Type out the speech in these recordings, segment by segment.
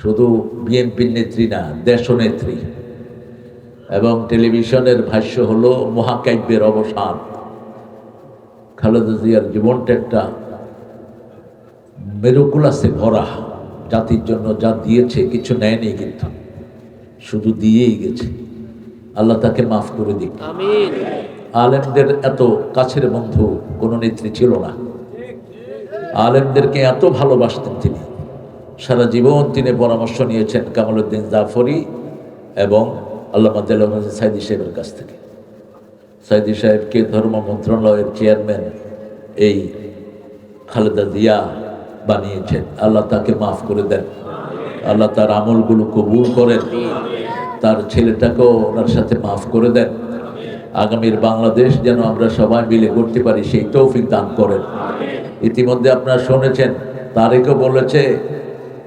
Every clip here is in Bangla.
শুধু বিএনপির নেত্রী না দেশনেত্রী এবং টেলিভিশনের ভাষ্য হলো মহাকাব্যের অবসান। খালেদা জিয়ার জীবনটা একটা মেরুকুলাসে ভরা। জাতির জন্য যা দিয়েছে কিছু নেয়নি কিন্তু শুধু দিয়েই গেছে। আল্লাহ তাকে মাফ করে দিক। আলেমদের এত কাছের বন্ধু কোনো নেত্রী ছিল না। আলেমদেরকে এত ভালোবাসতেন তিনি। সারা জীবন তিনি পরামর্শ নিয়েছেন কামালউদ্দিন জাফরি এবং আল্লাহ দেল সাইদি সাহেবের কাছ থেকে। সাইদি সাহেবকে ধর্ম মন্ত্রণালয়ের চেয়ারম্যান এই খালেদা জিয়া বানিয়েছেন। আল্লাহ তাকে মাফ করে দেন। আল্লাহ তার আমলগুলো কবুল করেন। তার ছেলেটাকেও ওনার সাথে মাফ করে দেন। আগামীর বাংলাদেশ যেন আমরা সবাই মিলে করতে পারি, সেই তৌফিক দান করেন। ইতিমধ্যে আপনারা শুনেছেন, তারেকও বলেছে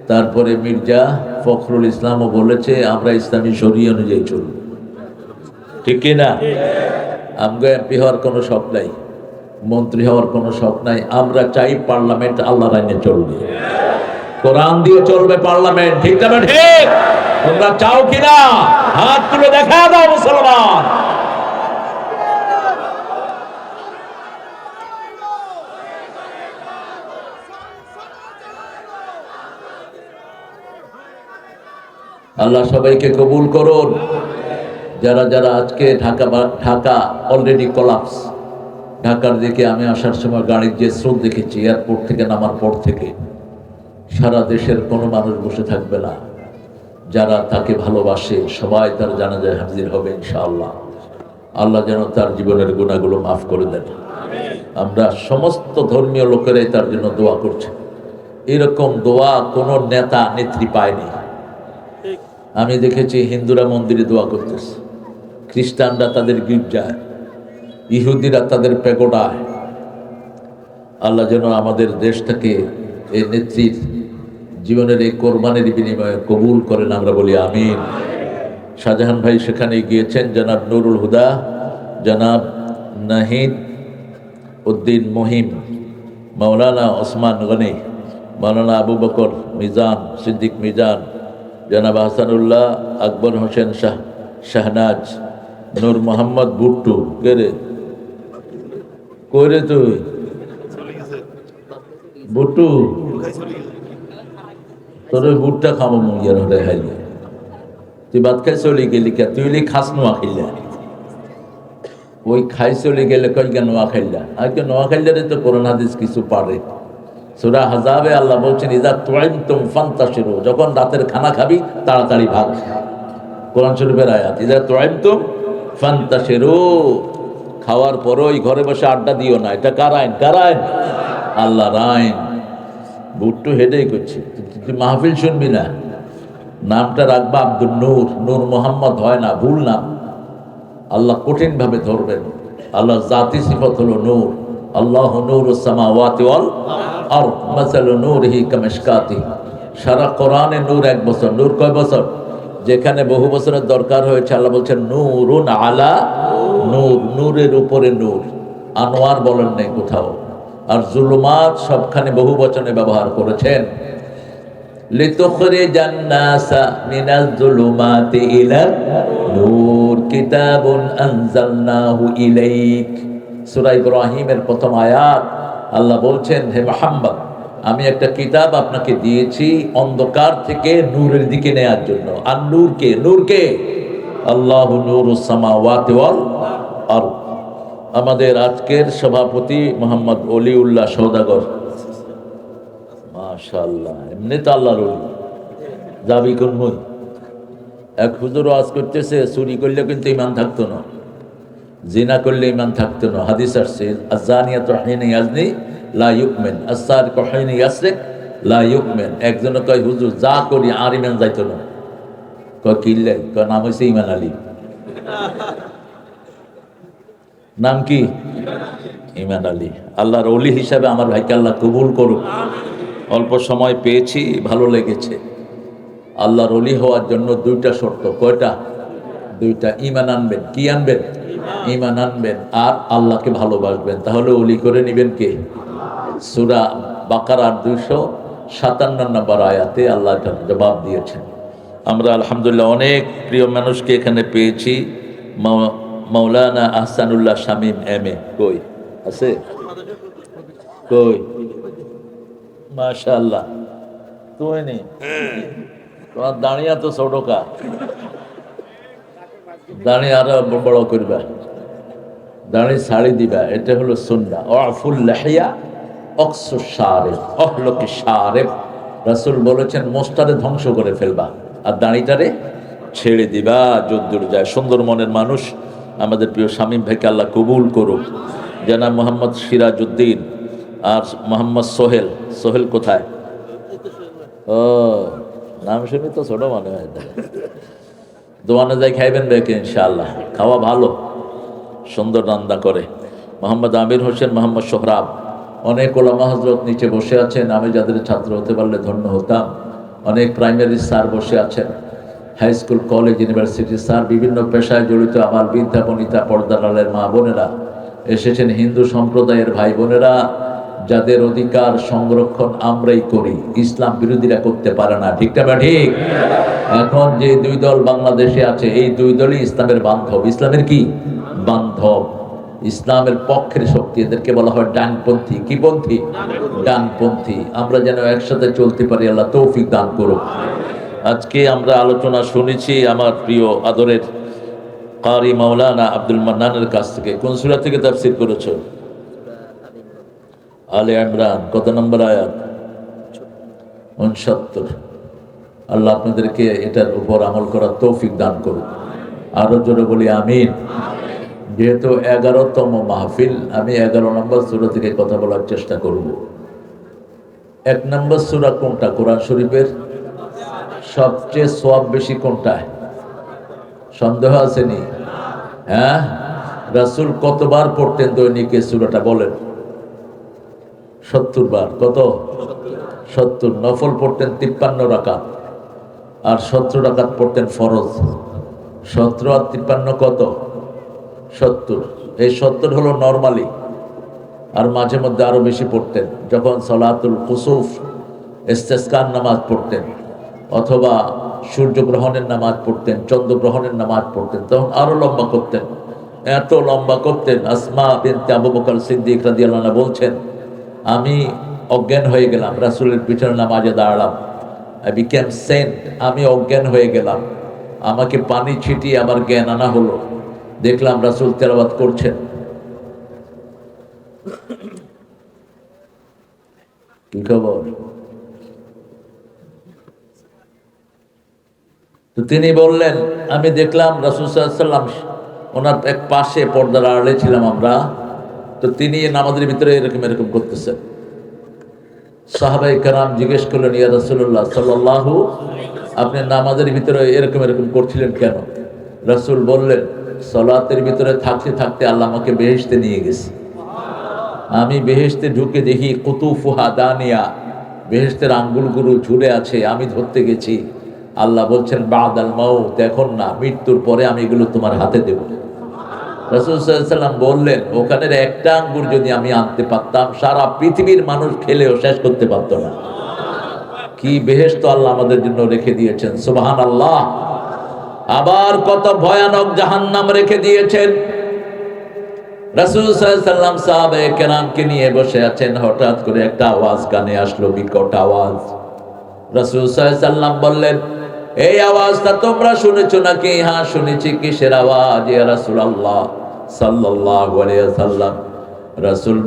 তারপরে মির্জা ফখরুল ইসলামও বলেছে, আমরা ইসলামী শরী অনুযায়ী চলব। ঠিক কি না? আমগো এমপি হওয়ার কোনো শখ নাই, মন্ত্রী হওয়ার কোনো শখ নাই। আমরা চাই পার্লামেন্ট আল্লাহ আইনে চলবে। কোরআন দিয়ে চলবে পার্লামেন্ট, ঠিক না ঠিক তোমরা চাও কিনা? হাত তুলে দেখা দাও মুসলমান। আল্লাহ সবাইকে কবুল করুন। যারা যারা আজকে ঢাকা ঢাকা অলরেডি কলাপস ঢাকার দিকে আমি আসার সময় গাড়ির যে স্রোত দেখেছি এয়ারপোর্ট থেকে নামার পর থেকে, সারা দেশের কোনো মানুষ বসে থাকবে না। যারা তাকে ভালোবাসে, সবাই তার জানাজায় হাজির হবে ইনশাআল্লাহ। আল্লাহ যেন তার জীবনের গুণাগুলো মাফ করে দেন। আমরা সমস্ত ধর্মীয় লোকেরাই তার জন্য দোয়া করছি। এরকম দোয়া কোনো নেতা, নেত্রী পায়নি। আমি দেখেছি হিন্দুরা মন্দিরে দোয়া করতেছে। খ্রিস্টানরা তাদের গির্জায় ইহুদিরা তাদের পেগোডায় আল্লাহ যেন আমাদের দেশটাকে এই নেত্রীর জীবনের এই কোরবানির বিনিময়ে কবুল করেন, আমরা বলি আমিন। শাহজাহান ভাই সেখানে গিয়েছেন, জনাব নুরুল হুদা, জনাব নাহিদ উদ্দিন মহিম, মাওলানা ওসমান গনি, মাওলানা আবু বকর মিজান, সিদ্দিক মিজান জনাব হাসানুল্লাহ আকবর হোসেন শাহ, শাহনাজ, নূর মোহাম্মদ ভুট্টু, কে রে? রে তুই? ভুট্টু? তোর ওই বুটটা খাব মুগিয়ার হলে খাইলে তুই ভাত খাই চলে গেলি কে? তুই লি খাস নোয়া খাইলা। ওই খাই চলে গেলে কই কে নোয়া খাইলা? আর কে নোয়া খাইলে তো করোনা হাদিস কিছু পারে। সুরা হাজাবে আল্লাহ বলছেন, ইজা তোয়াইম ফান্তাসিরো যখন রাতের খানা খাবি, তাড়াতাড়ি ভাগ। কোরআন শরীফের আয়াত, ইজা তোয়াইম তুম ফান্তাসিরো খাওয়ার পর ওই ঘরে বসে আড্ডা দিও না। এটা কার আইন? কার আইন? আল্লাহর আইন। বুট্টু হেডেই করছে। তুই মাহফিল শুনবি না। নামটা রাখবা আব্দুল নূর। নূর মোহাম্মদ হয় না, ভুল নাম। আল্লাহ কঠিনভাবে ধরবেন। আল্লাহ জাতি সিফত হলো নূর। আল্লাহ নূর সামাওয়াতি ওয়াল আর মাসালু নূরহি কামিশকাতি সারা কোরআনে নূর এক বছর নূর কয় বছর যেখানে বহু বছরের দরকার হয়েছে আল্লাহ বলছেন নূরুন আলা নূর নূরের উপরে নূর আনোয়ার বলেন নাই কোথাও আর জুলুমাত সবখানে বহু বচনে ব্যবহার করেছেন لتخرج الناس من الظلمات إلى النور كتاب أنزلناه إليك সূরা ইব্রাহিমের প্রথম আয়াত, আল্লাহ বলছেন, হে মোহাম্মদ, আমি একটা কিতাব আপনাকে দিয়েছি অন্ধকার থেকে নূরের দিকে নেয়ার জন্য। আর নূরকে নূরকে আল্লাহ নূর আরদ। আমাদের আজকের সভাপতি মোহাম্মদ অলিউল্লাহ সৌদাগর। মাশাল্লাহ এমনি তো আল্লাহর অলি। যাবি কোন এক হুজুর আজ করতেছে, চুরি করলে কিন্তু ইমান থাকতো না। জিনা করলে ইমান থাকতো না। হাদিস আসছে আজানিয়া তো হাইনি আজনি লা ইউকমেন। আসার কহাইনি ইয়াসরিক লা ইউকমেন। একজনে কয়, হুজুর, যা করি আর ইমান যাইতো না। কয় কিনলে কয়, নাম হয়েছে ইমান আলী। নাম কি? ইমান আলী। আল্লাহর অলি হিসাবে আমার ভাইকে আল্লাহ কবুল করুক। অল্প সময় পেয়েছি, ভালো লেগেছে। আল্লাহর অলি হওয়ার জন্য দুইটা শর্ত। কয়টা? দুইটা, ইমান আনবেন। কি আনবেন? ইমান আনবেন আর আল্লাহকে ভালোবাসবেন। তাহলে অলি করে নেবেন কে? সুরা বাকার বাকারার দুইশো সাতান্ন নম্বর আয়াতে আল্লাহ জবাব দিয়েছেন। আমরা আলহামদুলিল্লাহ অনেক প্রিয় মানুষকে এখানে পেয়েছি। Maulana Ahsanullah Shamim M A. কই? আছে? কই? মাশাআল্লাহ। তুই নি? তোমার দাঁড়িয়ে তো ছোটকা দাঁড়িয়ে আরও বড় করবা। দাঁড়িয়ে শাড়ি দিবা, এটা হলো সুন্না অফুল লাহিয়া, অক্সু সারেফ অহলকি সারেফ রাসূল বলেছেন মোস্তারে ধ্বংস করে ফেলবা। আর দাঁড়িটারে ছেড়ে দিবা যদ্দূর যায়। সুন্দর মনের মানুষ, আমাদের প্রিয় স্বামী ভাইকে আল্লাহ কবুল করুক। জানা মোহাম্মদ সিরাজউদ্দিন আর মোহাম্মদ সোহেল। সোহেল কোথায়? ও, নাম শুনি তো ছোট মনে হয়। দোয়ানে যাই খাইবেন দেখে ইনশাআল্লাহ। খাওয়া ভালো, সুন্দর রান্না করে। মোহাম্মদ আমির হোসেন, মোহাম্মদ সোহরাব, অনেক ওলামা হজরত নিচে বসে আছেন, আমি যাদের ছাত্র হতে পারলে ধন্য হতাম। অনেক প্রাইমারি স্যার বসে আছেন, high school, college university sir, বিভিন্ন পেশায় জড়িত আমার বিদ্যা বনিতা, পর্দালালের মা বোনেরা, এসেছেন হিন্দু সম্প্রদায়ের ভাই বোনেরা। যাদের অধিকার সংরক্ষণ আমরাই করি, ইসলাম বিরোধীরা করতে পারে না ঠিকটা বা ঠিক? এখন যে দুই দল বাংলাদেশে আছে, এই দুই দলই ইসলামের বান্ধব। ইসলামের কি? বান্ধব। ইসলামের পক্ষের শক্তি, এদেরকে বলা হয় ডানপন্থী। কি পন্থী? ডানপন্থী। আমরা যেন একসাথে চলতে পারি, আল্লাহ তৌফিক দান করুক। আজকে আমরা আলোচনা শুনেছি আমার প্রিয় আদরের কারি মাওলানা আব্দুল মান্নানের কাছ থেকে। কোন সুরা থেকে তাফসির করেছ? আলে ইমরান, কত নম্বর আয়াত? উনসত্তর। আল্লাহ আপনাদেরকে এটার উপর আমল করার তৌফিক দান করুন। আরও জোরে বলি, আমিন। যেহেতু এগারোতম মাহফিল, আমি এগারো নম্বর সুরা থেকে কথা বলার চেষ্টা করব। এক নম্বর সুরা কোনটা? কোরআন শরীফের? সবচেয়ে সব বেশি কোনটায় সন্দেহ আসেনি হ্যাঁ? রাসূল কতবার পড়তেন দৈনিক এই সুরাটা বলেন। সত্তর বার, কত? সত্তর। নফল পড়তেন তিপ্পান্ন রাকাত আর সত্তর রাকাত পড়তেন ফরজ। সতেরো আর তিপ্পান্ন কত? সত্তর। এই সত্তর হলো নর্মালি আর মাঝে মধ্যে আরও বেশি পড়তেন, যখন সলাতুল কুসুফ, ইস্তেস্কার নামাজ পড়তেন অথবা সূর্যগ্রহণের নামাজ পড়তেন, চন্দ্রগ্রহণের নামাজ পড়তেন, তখন আরও লম্বা করতেন। এত লম্বা করতেন। আসমা বিনতে আবু বকর সিদ্দিক রাদিয়াল্লাহু বলছেন আমি অজ্ঞান হয়ে গেলাম, রাসূলের পিছনে নামাজে দাঁড়ালাম। আই বিকেম সেন্ট আমি অজ্ঞান হয়ে গেলাম। আমাকে পানি ছিটিয়ে আমার জ্ঞান আনা হলো। দেখলাম রাসূল তেলাওয়াত করছেন। কি খবর? তো তিনি বললেন, আমি দেখলাম রাসুল সাল্লাম ওনার এক পাশে পর্দার আড়ালে ছিলাম আমরা। তো তিনি নামাজের ভিতরে এরকম এরকম করতেছেন। সাহাবাই কারাম জিজ্ঞেস করলেন, ইয়া রাসুল্লাহ সাল্লাহু আপনি নামাজের ভিতরে এরকম এরকম করছিলেন কেন? রাসূল বললেন, সলাতের ভিতরে থাকতে থাকতে আল্লাহ আমাকে বেহেশতে নিয়ে গেছে। আমি বেহেশতে ঢুকে দেখি কুতুফুহা দানিয়া, বেহেশতের আঙ্গুলগুলো ঝুলে আছে, আমি ধরতে গেছি। আল্লাহ বলছেন বাদ আল মাউত, এখন না, মৃত্যুর পরে আমি এগুলো তোমার হাতে দেব। রসুল সাল্লাম বললেন, ওখানের একটা আঙ্গুর যদি আমি আনতে পারতাম, সারা পৃথিবীর মানুষ খেলেও শেষ করতে পারত না। কি বেহেশত আল্লাহ আমাদের জন্য রেখে দিয়েছেন সুবহান আল্লাহ আবার কত ভয়ানক জাহান্নাম রেখে দিয়েছেন। রাসুল সাল্লাম সাহাবে কেরামকে নিয়ে বসে আছেন, হঠাৎ করে একটা আওয়াজ কানে আসলো, বিকট আওয়াজ। রাসুল সাল্লাম বললেন এই আওয়াজটা তোমরা শুনেছো নাকি? হ্যাঁ শুনেছি। কিসের আওয়াজ? ইয়া রাসুল আল্লাহ সাল্লাল্লাহু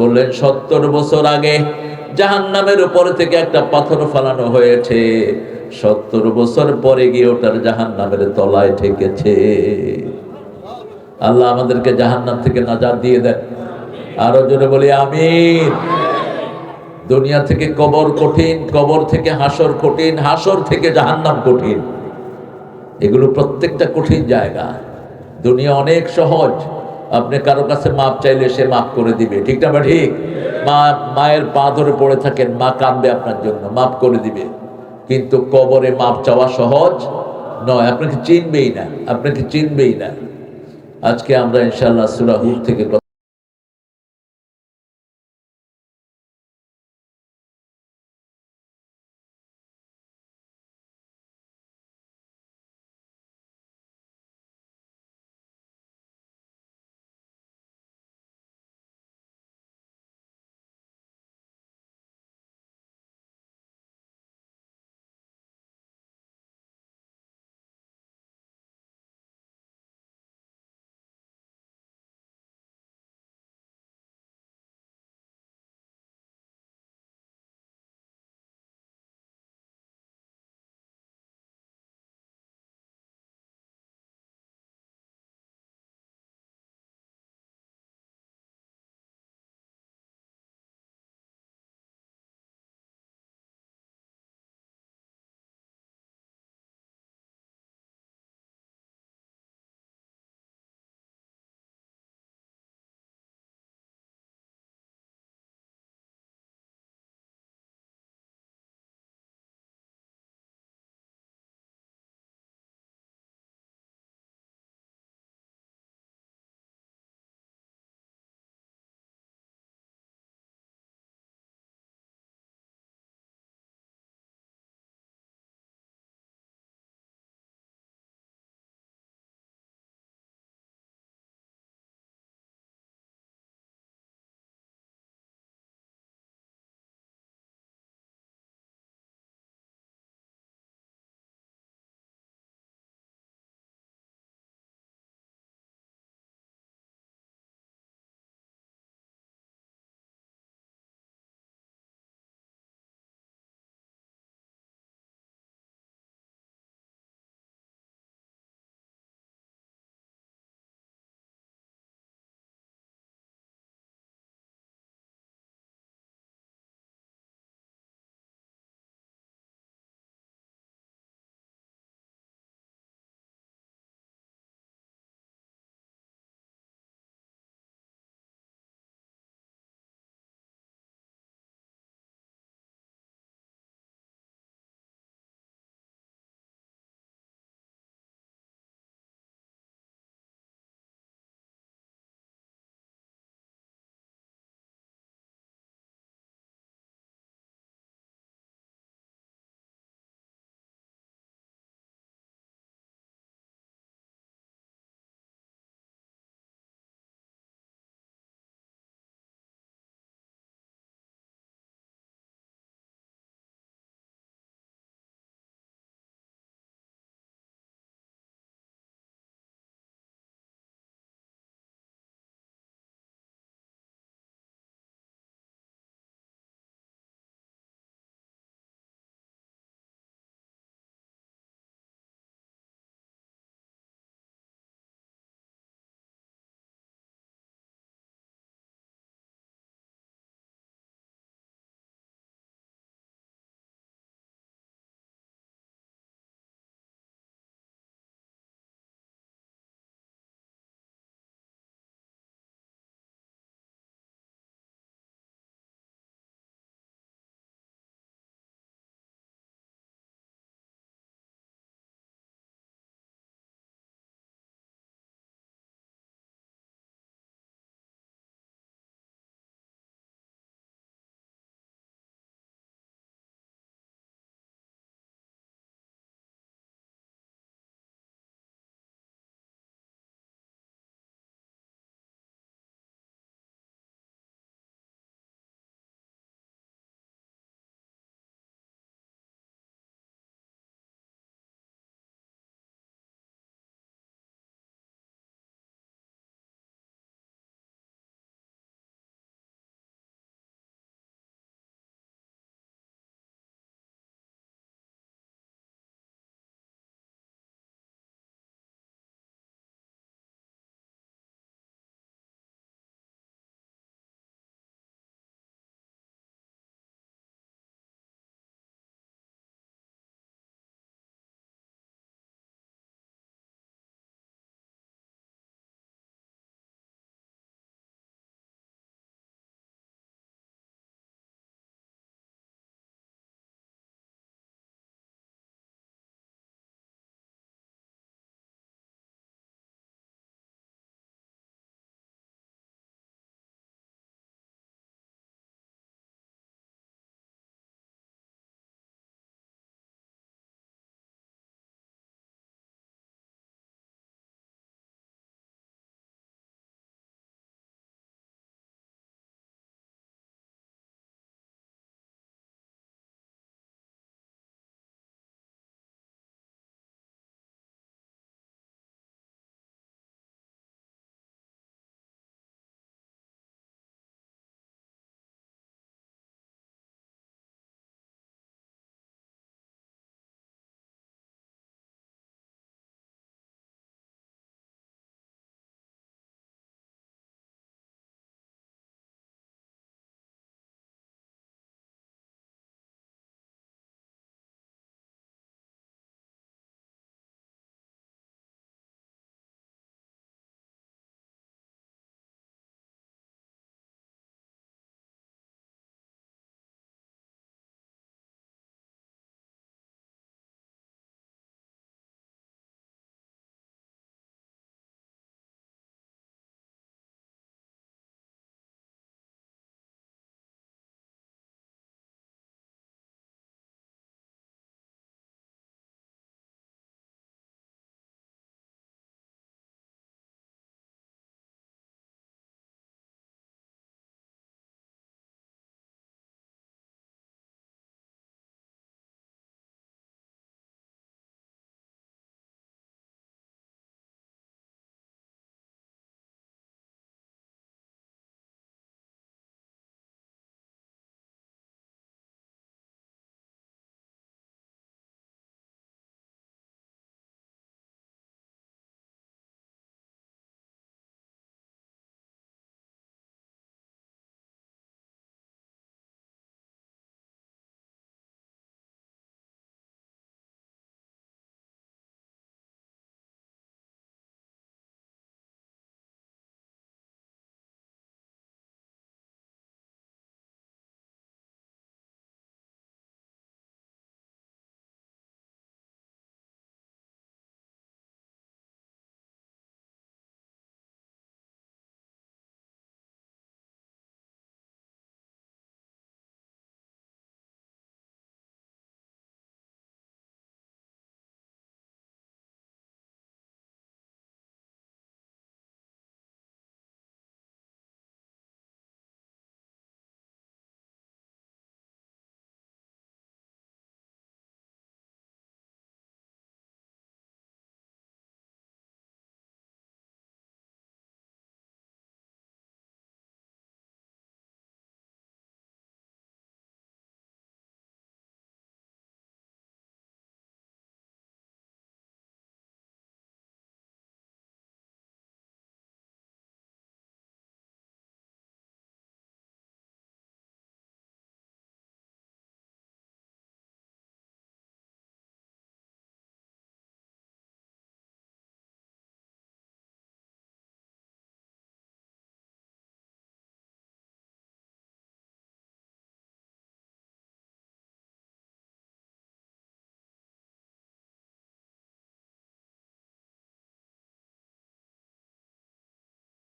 বললেন, সত্তর বছর আগে জাহান্নামের উপর থেকে একটা পাথর ফালানো হয়েছে। সত্তর বছর পরে গিয়ে ওটার জাহান্নামের তলায় ঠেকেছে। আল্লাহ আমাদেরকে জাহান্নাম থেকে নাজাত দিয়ে দেন। আরও জোরে বলি, আমিন। দুনিয়া থেকে কবর কঠিন, কবর থেকে হাসর কঠিন, হাসর থেকে জাহান্নাম কঠিন। এগুলো প্রত্যেকটা কঠিন জায়গা। দুনিয়া অনেক সহজ। আপনি কারও কাছে মাপ চাইলে সে মাপ করে দিবে। ঠিক না ঠিক? মা, মায়ের পা ধরে পড়ে থাকেন, মা কাঁদবে আপনার জন্য, মাপ করে দিবে। কিন্তু কবরে মাপ চাওয়া সহজ নয়। আপনাকে চিনবেই না, আপনাকে চিনবেই না। আজকে আমরা ইনশাল্লাহ সুরাহুর থেকে